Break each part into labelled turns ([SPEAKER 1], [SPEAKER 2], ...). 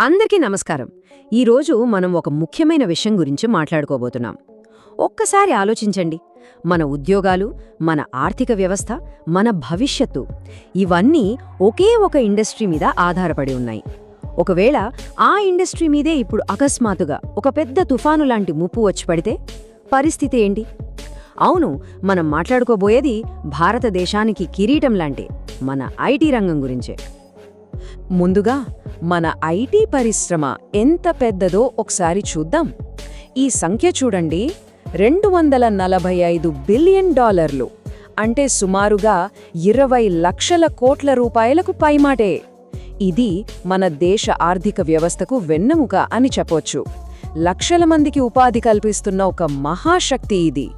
[SPEAKER 1] అందరికీ నమస్కారం. ఈరోజు మనం ఒక ముఖ్యమైన విషయం గురించి మాట్లాడుకోబోతున్నాం. ఒక్కసారి ఆలోచించండి. మన ఉద్యోగాలు మన ఆర్థిక వ్యవస్థ మన భవిష్యత్తు ఇవన్నీ ఒకే ఒక ఇండస్ట్రీ మీద ఆధారపడి ఉన్నాయి. ఒకవేళ ఆ ఇండస్ట్రీ మీదే ఇప్పుడు అకస్మాత్తుగా ఒక పెద్ద తుఫాను లాంటి ముప్పు వచ్చి పడితే పరిస్థితి ఏంటి? అవును మనం మాట్లాడుకోబోయేది భారతదేశానికి కిరీటం లాంటి మన ఐటీ రంగం గురించే. ముందుగా మన ఐటీ పరిశ్రమ ఎంత పెద్దదో ఒకసారి చూద్దాం. ఈ సంఖ్య చూడండి. రెండు వందల నలభై ఐదు బిలియన్ డాలర్లు. అంటే సుమారుగా ఇరవై లక్షల కోట్ల రూపాయలకు పైమాటే. ఇది మన దేశ ఆర్థిక వ్యవస్థకు వెన్నెముక అని చెప్పొచ్చు. లక్షల మందికి ఉపాధి కల్పిస్తున్న ఒక మహాశక్తి ఇది.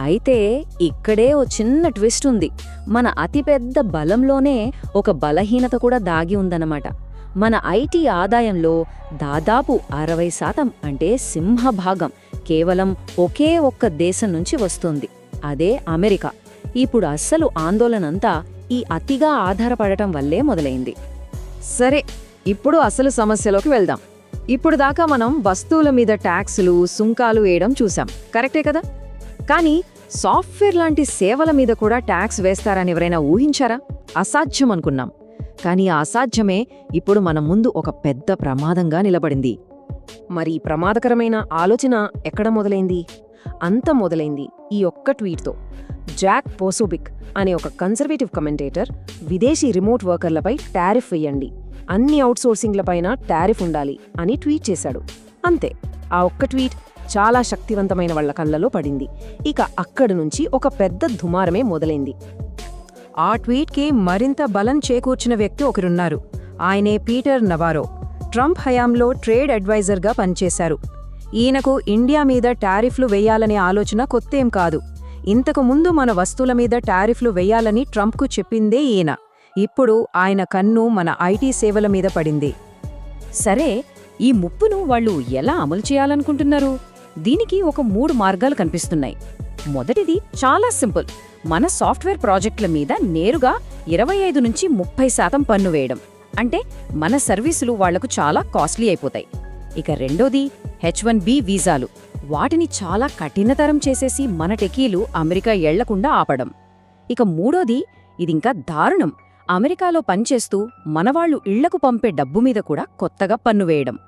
[SPEAKER 1] అయితే ఇక్కడే ఓ చిన్న ట్విస్ట్ ఉంది. మన అతిపెద్ద బలంలోనే ఒక బలహీనత కూడా దాగి ఉందన్నమాట. మన ఐటీ ఆదాయంలో దాదాపు అరవై శాతం అంటే సింహభాగం. కేవలం ఒకే ఒక్క దేశం నుంచి వస్తుంది. అదే అమెరికా. ఇప్పుడు అస్సలు ఆందోళనంతా ఈ అతిగా ఆధారపడటం వల్లే మొదలైంది. సరే ఇప్పుడు అసలు సమస్యలోకి వెళ్దాం. ఇప్పుడు దాకా మనం వస్తువుల మీద ట్యాక్సులు సుంకాలు వేయడం చూసాం కరెక్టే కదా? కానీ సాఫ్ట్వేర్ లాంటి సేవల మీద కూడా ట్యాక్స్ వేస్తారని ఎవరైనా ఊహించారా? అసాధ్యం అనుకున్నాం. కానీ ఆ అసాధ్యమే ఇప్పుడు మన ముందు ఒక పెద్ద ప్రమాదంగా నిలబడింది. మరి ప్రమాదకరమైన ఆలోచన ఎక్కడ మొదలైంది? అంత మొదలైంది ఈ ఒక్క ట్వీట్తో. జాక్ పోసోబిక్ అనే ఒక కన్సర్వేటివ్ కమెంటేటర్ విదేశీ రిమోట్ వర్కర్లపై టారిఫ్ వెయ్యండి అన్ని అవుట్సోర్సింగ్లపైన టారిఫ్ ఉండాలి అని ట్వీట్ చేశాడు. అంతే ఆ ఒక్క ట్వీట్ చాలా శక్తివంతమైన వాళ్ళ కళ్ళలో పడింది. ఇక అక్కడి నుంచి ఒక పెద్ద దుమారమే మొదలైంది. ఆ ట్వీట్కి మరింత బలం చేకూర్చిన వ్యక్తి ఒకరున్నారు. ఆయనే పీటర్ నవారో. ట్రంప్ హయాంలో ట్రేడ్ అడ్వైజర్గా పనిచేశారు. ఈయనకు ఇండియా మీద టారిఫ్లు వేయాలనే ఆలోచన కొత్తేం కాదు. ఇంతకు ముందు మన వస్తువుల మీద టారిఫ్లు వేయాలని ట్రంప్కు చెప్పిందే ఈయన. ఇప్పుడు ఆయన కన్ను మన ఐటీ సేవల మీద పడింది. సరే ఈ ముప్పును వాళ్ళు ఎలా అమలు చేయాలనుకుంటున్నారు? దీనికి ఒక మూడు మార్గాలు కనిపిస్తున్నాయి. మొదటిది చాలా సింపుల్. మన సాఫ్ట్వేర్ ప్రాజెక్టుల మీద నేరుగా ఇరవై ఐదు నుంచి ముప్పై శాతం పన్ను వేయడం. అంటే మన సర్వీసులు వాళ్ళకు చాలా కాస్ట్లీ అయిపోతాయి. ఇక రెండోది హెచ్ వన్ బి వీసాలు. వాటిని చాలా కఠినతరం చేసేసి మన టెకీలు అమెరికా ఎళ్ళకుండా ఆపడం. ఇక మూడోది ఇదింకా దారుణం. అమెరికాలో పనిచేస్తూ మనవాళ్ళు ఇళ్ళకు పంపే డబ్బు మీద కూడా కొత్తగా పన్ను వేయడం.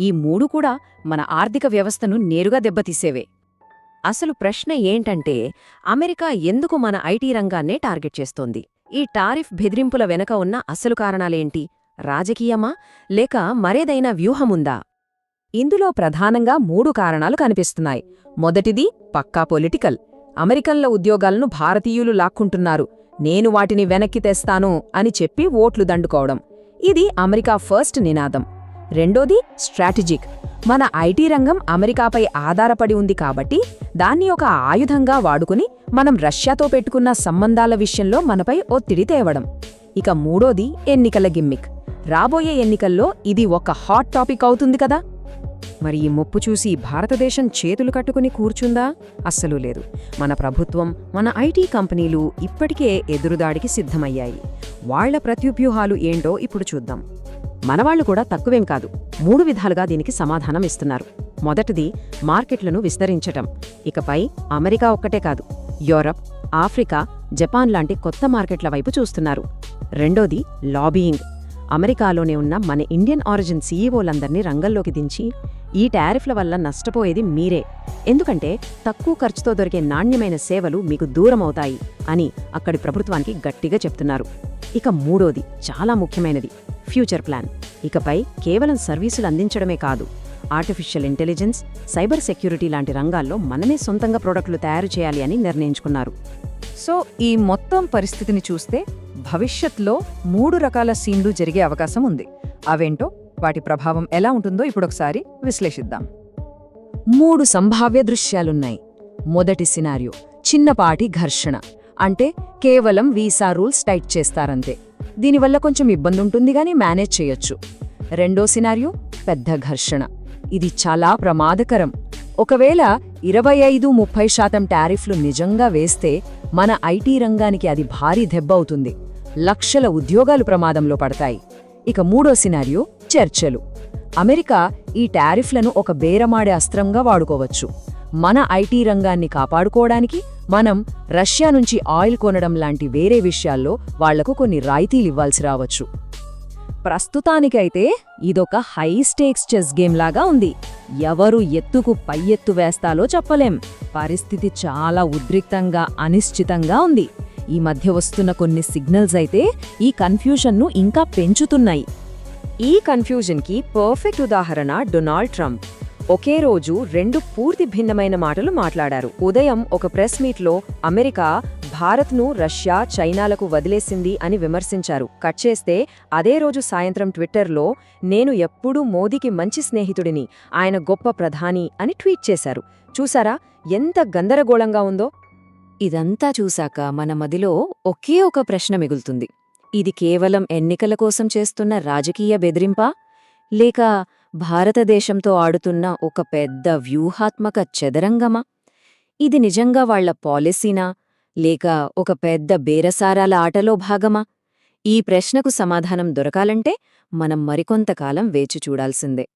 [SPEAKER 1] ఈ మూడు కూడా మన ఆర్థిక వ్యవస్థను నేరుగా దెబ్బతీసేవే. అసలు ప్రశ్న ఏంటంటే అమెరికా ఎందుకు మన ఐటీ రంగాన్నే టార్గెట్ చేస్తోంది? ఈ టారిఫ్ బెదిరింపుల వెనక ఉన్న అసలు కారణాలేంటి? రాజకీయమా? లేక మరేదైనా వ్యూహముందా? ఇందులో ప్రధానంగా మూడు కారణాలు కనిపిస్తున్నాయి. మొదటిది పక్కా పొలిటికల్. అమెరికన్ల ఉద్యోగాలను భారతీయులు లాక్కుంటున్నారు. నేను వాటిని వెనక్కి తెస్తాను అని చెప్పి ఓట్లు దండుకోవడం. ఇది అమెరికా ఫస్ట్ నినాదం. రెండోది స్ట్రాటజిక్. మన ఐటీ రంగం అమెరికాపై ఆధారపడి ఉంది కాబట్టి దాన్ని ఒక ఆయుధంగా వాడుకుని మనం రష్యాతో పెట్టుకున్న సంబంధాల విషయంలో మనపై ఒత్తిడి తేవడం. ఇక మూడోది ఎన్నికల గిమ్మిక్. రాబోయే ఎన్నికల్లో ఇది ఒక హాట్ టాపిక్ అవుతుంది కదా? మరి ఈ ముప్పు చూసి భారతదేశం చేతులు కట్టుకుని కూర్చుందా? అస్సలు లేదు. మన ప్రభుత్వం మన ఐటీ కంపెనీలు ఇప్పటికే ఎదురుదాడికి సిద్ధమయ్యాయి. వాళ్ళ ప్రత్యువ్యూహాలు ఏంటో ఇప్పుడు చూద్దాం. మనవాళ్ళు కూడా తక్కువేం కాదు. మూడు విధాలుగా దీనికి సమాధానం ఇస్తున్నారు. మొదటిది మార్కెట్లను విస్తరించటం. ఇకపై అమెరికా ఒక్కటే కాదు యూరప్ ఆఫ్రికా జపాన్ లాంటి కొత్త మార్కెట్ల వైపు చూస్తున్నారు. రెండోది లాబీయింగ్. అమెరికాలోనే ఉన్న మన ఇండియన్ ఆరిజిన్ సీఈఓలందరినీ రంగంలోకి దించి ఈ టారిఫ్ల వల్ల నష్టపోయేది మీరే. ఎందుకంటే తక్కువ ఖర్చుతో దొరికే నాణ్యమైన సేవలు మీకు దూరమవుతాయి అని అక్కడి ప్రభుత్వానికి గట్టిగా చెప్తున్నారు. ఇక మూడోది చాలా ముఖ్యమైనది. Future plan. ఇకపై కేవలం సర్వీసులు అందించడమే కాదు ఆర్టిఫిషియల్ ఇంటెలిజెన్స్ సైబర్ సెక్యూరిటీ లాంటి రంగాల్లో మనమే సొంతంగా ప్రోడక్టులు తయారు చేయాలి అని నిర్ణయించుకున్నారు. సో ఈ మొత్తం పరిస్థితిని చూస్తే భవిష్యత్లో మూడు రకాల సీన్లు జరిగే అవకాశం ఉంది. అవేంటో వాటి ప్రభావం ఎలా ఉంటుందో ఇప్పుడొకసారి విశ్లేషిద్దాం. మూడు సంభావ్య దృశ్యాలున్నాయి. మొదటి సినారియో చిన్నపాటి ఘర్షణ. అంటే కేవలం వీసా రూల్స్ టైట్ చేస్తారంతే. దీనివల్ల కొంచెం ఇబ్బంది ఉంటుంది కానీ మేనేజ్ చేయొచ్చు. రెండో సినారియో పెద్ద ఘర్షణ. ఇది చాలా ప్రమాదకరం. ఒకవేళ ఇరవై ఐదు ముప్పై శాతం టారిఫ్లు నిజంగా వేస్తే మన ఐటీ రంగానికి అది భారీ దెబ్బ అవుతుంది లక్షల ఉద్యోగాలు ప్రమాదంలో పడతాయి. ఇక మూడో సినారియో చర్చలు.
[SPEAKER 2] అమెరికా ఈ టారిఫ్లను ఒక బేరమాడే అస్త్రంగా వాడుకోవచ్చు. మన ఐటీ రంగాన్ని కాపాడుకోవడానికి మనం రష్యా నుంచి ఆయిల్ కొనడం లాంటి వేరే విషయాల్లో వాళ్ళకు కొన్ని రాయితీలివ్వాల్సి రావచ్చు. ప్రస్తుతానికైతే ఇదొక హై స్టేక్స్ చెస్ గేమ్ లాగా ఉంది. ఎవరు ఎత్తుకు పై ఎత్తు వేస్తాలో చెప్పలేం. పరిస్థితి చాలా ఉద్రిక్తంగా అనిశ్చితంగా ఉంది. ఈ మధ్య వస్తున్న కొన్ని సిగ్నల్స్ అయితే ఈ కన్ఫ్యూషన్ను ఇంకా పెంచుతున్నాయి.
[SPEAKER 1] ఈ కన్ఫ్యూజన్కి పర్ఫెక్ట్ ఉదాహరణ డొనాల్డ్ ట్రంప్. ఒకే రోజు రెండు పూర్తి భిన్నమైన మాటలు మాట్లాడారు. ఉదయం ఒక ప్రెస్ మీట్లో అమెరికా భారత్ను రష్యా చైనాలకు వదిలేసింది అని విమర్శించారు. కట్ చేస్తే అదే రోజు సాయంత్రం ట్విట్టర్లో నేను ఎప్పుడూ మోదీకి మంచి స్నేహితుడిని ఆయన గొప్ప ప్రధాని అని ట్వీట్ చేశారు. చూసారా ఎంత గందరగోళంగా ఉందో? ఇదంతా చూశాక మన మదిలో ఒకే ఒక ప్రశ్న మిగులుతుంది. ఇది కేవలం ఎన్నికల కోసం చేస్తున్న రాజకీయ బెదిరింపా? లేక భారతదేశంతో ఆడుతున్న ఒక పెద్ద వ్యూహాత్మక చదరంగమా? ఇది నిజంగా వాళ్ళ పాలసీనా? లేక ఒక పెద్ద బేరసారాల ఆటలో భాగమా? ఈ ప్రశ్నకు సమాధానం దొరకాలంటే మనం మరికొంతకాలం వేచి చూడాల్సిందే.